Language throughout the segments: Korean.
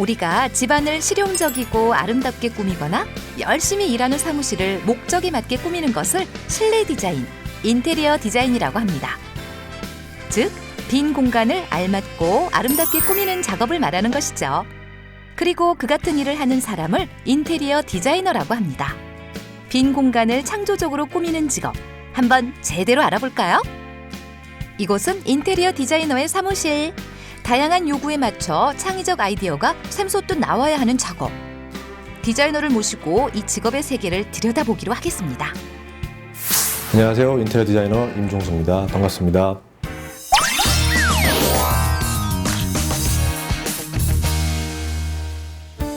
우리가 집안을 실용적이고 아름답게 꾸미거나 열심히 일하는 사무실을 목적에 맞게 꾸미는 것을 실내 디자인, 인테리어 디자인이라고 합니다. 즉, 빈 공간을 알맞고 아름답게 꾸미는 작업을 말하는 것이죠. 그리고 그 같은 일을 하는 사람을 인테리어 디자이너라고 합니다. 빈 공간을 창조적으로 꾸미는 직업, 한번 제대로 알아볼까요? 이곳은 인테리어 디자이너의 사무실. 다양한 요구에 맞춰 창의적 아이디어가 샘솟듯 나와야 하는 작업. 디자이너를 모시고 이 직업의 세계를 들여다보기로 하겠습니다. 안녕하세요. 인테리어 디자이너 임종수입니다. 반갑습니다.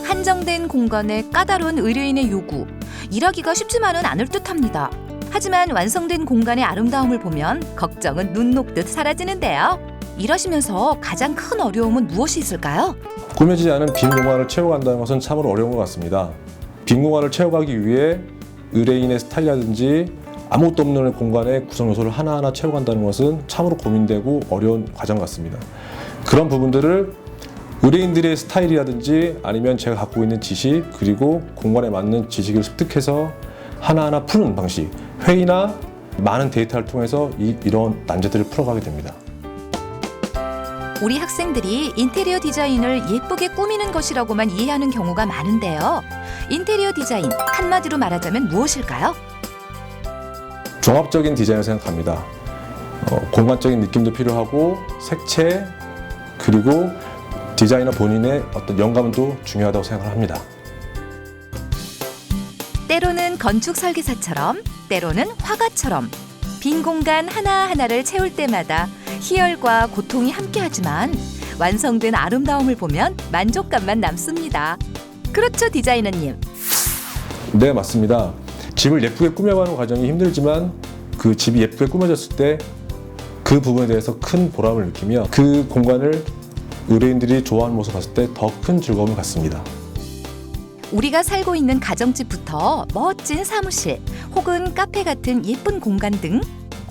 한정된 공간에 까다로운 의뢰인의 요구. 일하기가 쉽지만은 않을 듯합니다. 하지만 완성된 공간의 아름다움을 보면 걱정은 눈 녹듯 사라지는데요. 일하시면서 가장 큰 어려움은 무엇이 있을까요? 꾸며지지 않은 빈 공간을 채워간다는 것은 참으로 어려운 것 같습니다. 빈 공간을 채워가기 위해 의뢰인의 스타일이라든지 아무것도 없는 공간에 구성 요소를 하나하나 채워간다는 것은 참으로 고민되고 어려운 과정 같습니다. 그런 부분들을 의뢰인들의 스타일이라든지 아니면 제가 갖고 있는 지식 그리고 공간에 맞는 지식을 습득해서 하나하나 푸는 방식 회의나 많은 데이터를 통해서 이, 이런 난제들을 풀어가게 됩니다. 우리 학생들이 인테리어 디자인을 예쁘게 꾸미는 것이라고만 이해하는 경우가 많은데요. 인테리어 디자인 한마디로 말하자면 무엇일까요? 종합적인 디자인을 생각합니다. 어, 공간적인 느낌도 필요하고 색채 그리고 디자이너 본인의 어떤 영감도 중요하다고 생각합니다. 때로는 건축 설계사처럼, 때로는 화가처럼 빈 공간 하나하나를 채울 때마다 희열과 고통이 함께하지만 완성된 아름다움을 보면 만족감만 남습니다. 그렇죠, 디자이너님. 네, 맞습니다. 집을 예쁘게 꾸며가는 과정이 힘들지만 그 집이 예쁘게 꾸며졌을 때 그 부분에 대해서 큰 보람을 느끼며 그 공간을 의뢰인들이 좋아하는 모습을 봤을 때 더 큰 즐거움을 갖습니다. 우리가 살고 있는 가정집부터 멋진 사무실 혹은 카페 같은 예쁜 공간 등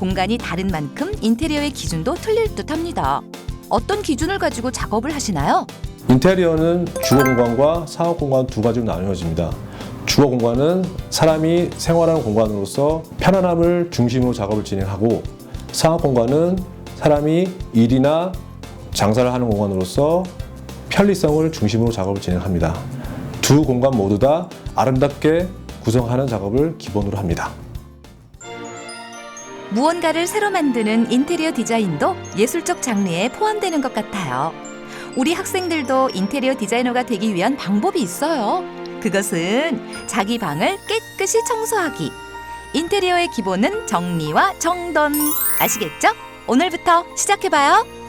공간이 다른 만큼 인테리어의 기준도 틀릴 듯 합니다. 어떤 기준을 가지고 작업을 하시나요? 인테리어는 주거 공간과 사업 공간 두 가지로 나누어집니다. 주거 공간은 사람이 생활하는 공간으로서 편안함을 중심으로 작업을 진행하고 사업 공간은 사람이 일이나 장사를 하는 공간으로서 편리성을 중심으로 작업을 진행합니다. 두 공간 모두 다 아름답게 구성하는 작업을 기본으로 합니다. 무언가를 새로 만드는 인테리어 디자인도 예술적 장르에 포함되는 것 같아요. 우리 학생들도 인테리어 디자이너가 되기 위한 방법이 있어요. 그것은 자기 방을 깨끗이 청소하기. 인테리어의 기본은 정리와 정돈. 아시겠죠? 오늘부터 시작해봐요.